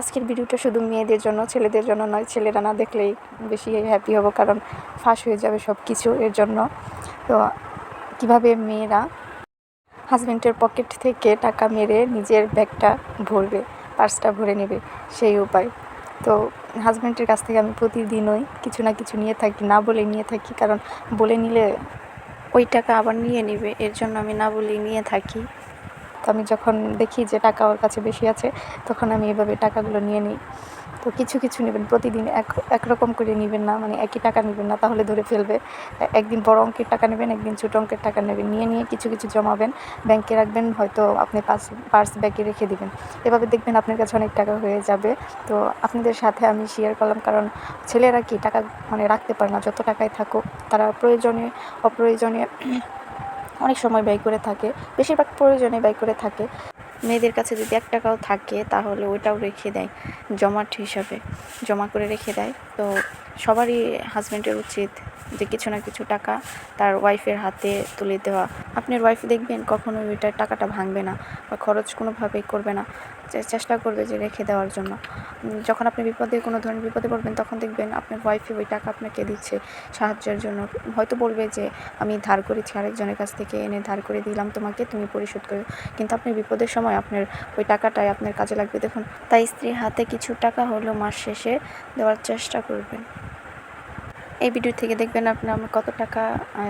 আজকের ভিডিওটা শুধু মেয়েদের জন্য, ছেলেদের জন্য নয়, ছেলেরা না দেখলেই বেশি হ্যাপি হব, কারণ ফাঁস হয়ে যাবে সব কিছু এর জন্য। তো কীভাবে মেয়েরা হাজব্যান্ডের পকেট থেকে টাকা মেরে নিজের ব্যাগটা ভরবে পার্সটা ভরে নেবে, সেই উপায়। তো হাজব্যান্ডের কাছ থেকে আমি প্রতিদিনই কিছু না কিছু নিয়ে থাকি, না বলে নিয়ে থাকি, কারণ বলে নিলে ওই টাকা আবার নিয়ে নেবে, এর জন্য আমি না বলেই নিয়ে থাকি। তো আমি যখন দেখি যে টাকা ওর কাছে বেশি আছে, তখন আমি এভাবে টাকাগুলো নিয়ে নিই। তো কিছু কিছু নেবেন, প্রতিদিন এক একরকম করে নেবেন না মানে একই টাকা নেবেন না, তাহলে ধরে ফেলবে। একদিন বড় অঙ্কের টাকা নেবেন, একদিন ছোটো অঙ্কের টাকা নেবেন, নিয়ে নিয়ে কিছু কিছু জমাবেন, ব্যাংকে রাখবেন, হয়তো আপনি পার্স পার্স ব্যাগে রেখে দিবেন। এভাবে দেখবেন আপনার কাছে অনেক টাকা হয়ে যাবে। তো আপনাদের সাথে আমি শেয়ার করলাম, কারণ ছেলেরা কি টাকা মানে রাখতে পারে না, যত টাকায় থাকুক, তারা প্রয়োজনে, অপ্রয়োজনে অনেক সময় ব্যয় করে থাকে, বেশিরভাগ প্রয়োজনে ব্যয় করে থাকে। মেয়েদের কাছে যদি এক টাকাও থাকে, তাহলে ওইটাও রেখে দেয়, জমাট হিসাবে, জমা করে রেখে দেয়। তো সবারই হাজব্যান্ডের উচিত যে কিছু না কিছু টাকা তার ওয়াইফের হাতে তুলে দেওয়া। আপনার ওয়াইফ দেখবেন কখনো ওইটার টাকাটা ভাঙবে না বা খরচ কোনোভাবেই করবে না। চেষ্টা করবে যে রেখে দেওয়ার জন্য। যখন আপনি বিপদে, কোনো ধরনের বিপদে পড়বেন, তখন দেখবেন আপনার ওয়াইফে ওই টাকা আপনাকে দিচ্ছে সাহায্যের জন্য। হয়তো বলবে যে, আমি ধার করেছি, আরেকজনের কাছ থেকে এনে ধার করে দিলাম তোমাকে, তুমি পরিশোধ করো। কিন্তু আপনি বিপদের সময় আপনার ওই টাকাটাই আপনার কাজে লাগবে। দেখুন, তাই স্ত্রীর হাতে কিছু টাকা হলেও মাস শেষে দেওয়ার চেষ্টা করবেন। এই ভিডিও থেকে দেখবেন আপনার আমার কত টাকা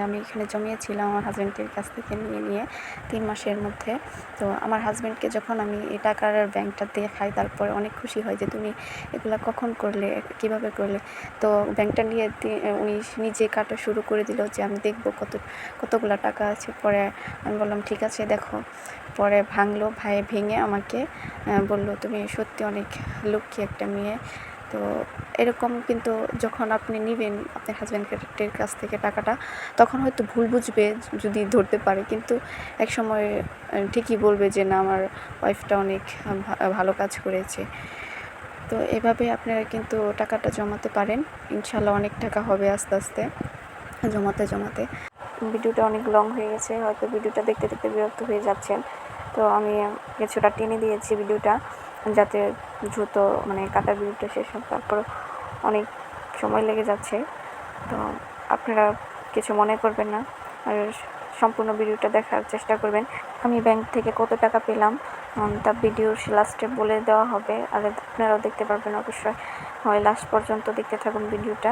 আমি এখানে জমিয়েছিলাম আমার হাজব্যান্ডের কাছ থেকে নিয়ে নিয়ে তিন মাসের মধ্যে। তো আমার হাজব্যান্ডকে যখন আমি এই টাকার ব্যাংকটা দেখাই, তারপরে অনেক খুশি হয় যে তুমি এগুলা কখন করলে, কীভাবে করলে? তো ব্যাংকটা নিয়ে উনি নিজে কাটা শুরু করে দিল যে আমি দেখব কত, কতগুলো টাকা আছে। পরে আমি বললাম, ঠিক আছে, দেখো। পরে ভাঙলো, ভাই ভেঙে আমাকে বলল, তুমি সত্যি অনেক লক্ষ্মী একটা মেয়ে। তো এরকম কিন্তু যখন আপনি নেবেন আপনার হাজব্যান্ডের কাছ থেকে টাকাটা, তখন হয়তো ভুল বুঝবে যদি ধরতে পারে। কিন্তু এক সময় ঠিকই বলবে যে, না, আমার ওয়াইফটা অনেক ভালো কাজ করেছে। তো এভাবে আপনারা কিন্তু টাকাটা জমাতে পারেন। ইনশাল্লাহ অনেক টাকা হবে আস্তে আস্তে, জমাতে জমাতে। ভিডিওটা অনেক লং হয়ে গেছে, হয়তো ভিডিওটা দেখতে দেখতে বিরক্ত হয়ে যাচ্ছেন। তো আমি কিছুটা টেনে দিয়েছি ভিডিওটা। যাতে দ্রুত মানে কাটার ভিডিওটা শেষ হোক, তারপর অনেক সময় লেগে যাচ্ছে। তো আপনারা কিছু মনে করবেন না, আর সম্পূর্ণ ভিডিওটা দেখার চেষ্টা করবেন। আমি ব্যাংক থেকে কত টাকা পেলাম তা ভিডিওর লাস্টে বলে দেওয়া হবে। আর আপনারাও দেখতে পারবেন অবশ্যই। হয় লাস্ট পর্যন্ত দেখতে থাকুন ভিডিওটা।